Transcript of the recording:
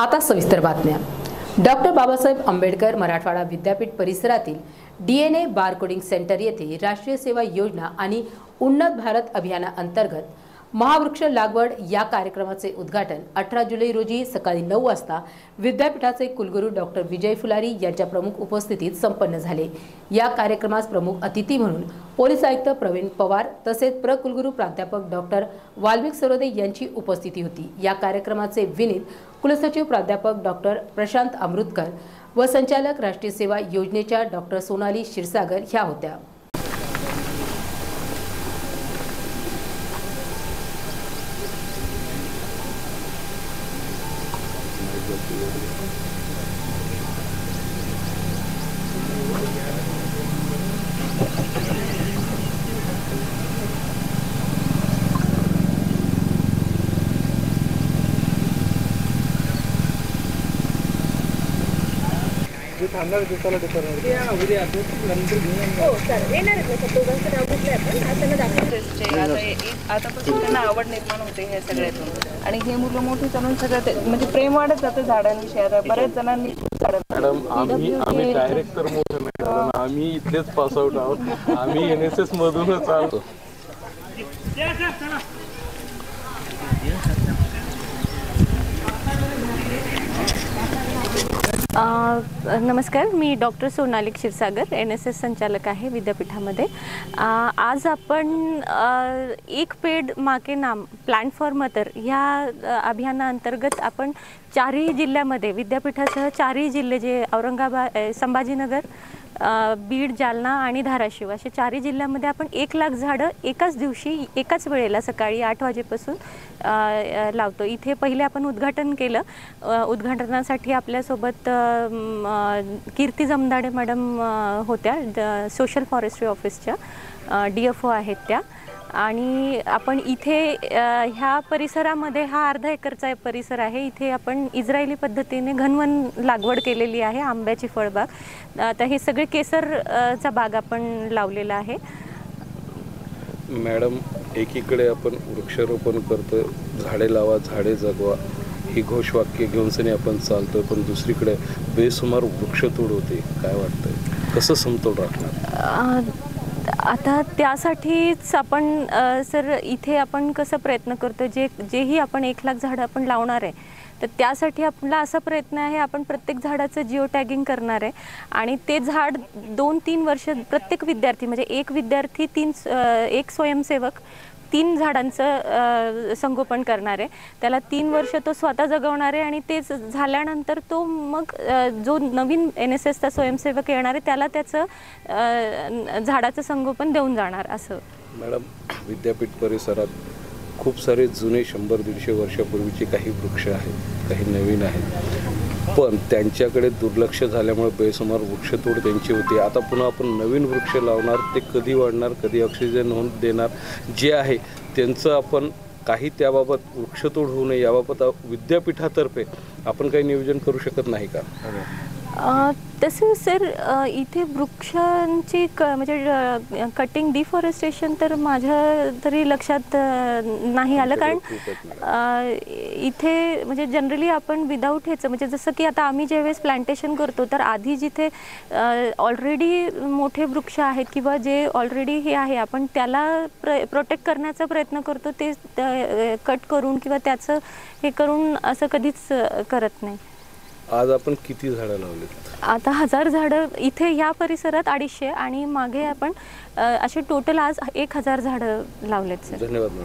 आता सविस्तर बातम्या. डॉक्टर बाबासाहेब आंबेडकर मराठवाडा विद्यापीठ परिसरातील D N A barcoding centre येथे राष्ट्रीय सेवा योजना आणि उन्नत भारत अभियानाअंतर्गत महावृक्ष लागवड या कार्यक्रमाचे उद्घाटन अठरा जुलै रोजी सकाळी नऊ वाजता विद्यापीठाचे कुलगुरू डॉक्टर विजय फुलारी यांच्या प्रमुख उपस्थितीत संपन्न झाले. या कार्यक्रमास प्रमुख अतिथी म्हणून पोलीस आयुक्त प्रवीण पवार तसेच प्र कुलगुरू प्राध्यापक डॉक्टर वाल्मिक सरोदे यांची उपस्थिती होती. या कार्यक्रमाचे विनीत कुलसचिव प्राध्यापक डॉक्टर प्रशांत अमृतकर व संचालक राष्ट्रीय सेवा योजनेच्या डॉक्टर सोनाली क्षीरसागर ह्या होत्या. Thank you. आता एक- आतापासून त्यांना आवड निर्माण होते ह्या सगळ्यातून. आणि हे मुलं मोठी चालून सगळं ते म्हणजे प्रेम वाढत जातं झाडांविषयी. बऱ्याच जणांनी मॅडम आम्ही आम्ही डायरेक्ट तर मोठे नाही. कारण आम्ही इथलेच पास आउट आहोत. आम्ही एन एस एस मधूनच आलो नमस्कार मी doctor Sonali Kshirsagar N S S संचालक आहे विद्यापीठामध्ये. आज आपण एक पेड माके नाम प्लॅन फॉर मदर ह्या अभियानाअंतर्गत आपण चारही जिल्ह्यामध्ये विद्यापीठासह चारही जिल्हे जे औरंगाबाद संभाजीनगर बीड जालना आणि धाराशिव असे चारही जिल्ह्यामध्ये आपण एक लाख झाडं एकाच दिवशी एकाच वेळेला सकाळी आठ वाजेपासून लावतो. इथे पहिले आपण उद्घाटन केलं. उद्घाटनासाठी आपल्यासोबत कीर्ती जमदाडे मॅडम होत्या सोशल फॉरेस्ट्री ऑफिसच्या डी एफ ओ आहेत त्या. आणि आपण इथे ह्या परिसरामध्ये हा अर्धा एकरचा एक परिसर आहे. इथे आपण इस्रायली पद्धतीने घनवन लागवड केलेली आहे आंब्याची फळबाग. आता हे सगळे केसर अ, चा बाग आपण लावलेला आहे. मॅडम एकीकडे आपण वृक्षारोपण करतोय झाडे लावा झाडे जगवा ही घोषवाक्य घेऊन सनी आपण चालतोय पण दुसरीकडे बेसुमार वृक्षतोड होते काय वाटतंय? कसं समतोल राखणार? आता त्यासाठीच आपण सर इथे आपण कसं प्रयत्न करतो? जे जेही आपण एक लाख झाडं आपण लावणार आहे तर त्यासाठी आपला असा प्रयत्न आहे आपण प्रत्येक झाडाचं जिओ टॅगिंग करणार आहे. आणि ते झाड दोन तीन वर्ष प्रत्येक विद्यार्थी म्हणजे एक विद्यार्थी तीन एक स्वयंसेवक तीन झाडांचं संगोपन करणार. आहे त्याला तीन वर्ष तो स्वतः जगवणार आहे आणि ते ज- झाल्यानंतर तो मग जो नवीन एन एस एसचा स्वयंसेवक येणार आहे त्याला त्याचं झाडाचं संगोपन देऊन जाणार असं. मॅडम विद्यापीठ परिसरात खूप सारे जुने शंभर दीडशे वर्षापूर्वीचे काही वृक्ष आहेत काही नवीन आहेत. पण त्यांच्याकडे दुर्लक्ष झाल्यामुळे बेसुमार वृक्षतोड त्यांची होती. आता पुन्हा आपण नवीन वृक्ष लावणार ते कधी वाढणार कधी ऑक्सिजन होऊन देणार जे आहे त्यांचं आपण काही त्याबाबत वृक्षतोड होऊ नये याबाबत विद्यापीठातर्फे आपण काही नियोजन करू शकत नाही का? हो. तसं सर इथे वृक्षांची क म्हणजे कटिंग डिफॉरेस्टेशन तर माझ्या तरी लक्षात नाही आलं. कारण इथे म्हणजे जनरली आपण विदाऊट ह्याचं म्हणजे जसं की आता आम्ही ज्यावेळेस प्लांटेशन करतो तर आधी जिथे ऑलरेडी मोठे वृक्ष आहेत किंवा जे ऑलरेडी हे आहे आपण त्याला प्र प्रोटेक्ट करण्याचा प्रयत्न करतो ते कट करून किंवा त्याचं हे करून असं कधीच करत नाही. आज आपण किती झाडं लावलीत? आता हजार झाडं इथे ह्या परिसरात अडीचशे आणि मागे आपण अ, असे टोटल आज एक हजार झाडं लावलेत सर धन्यवाद मॅडम.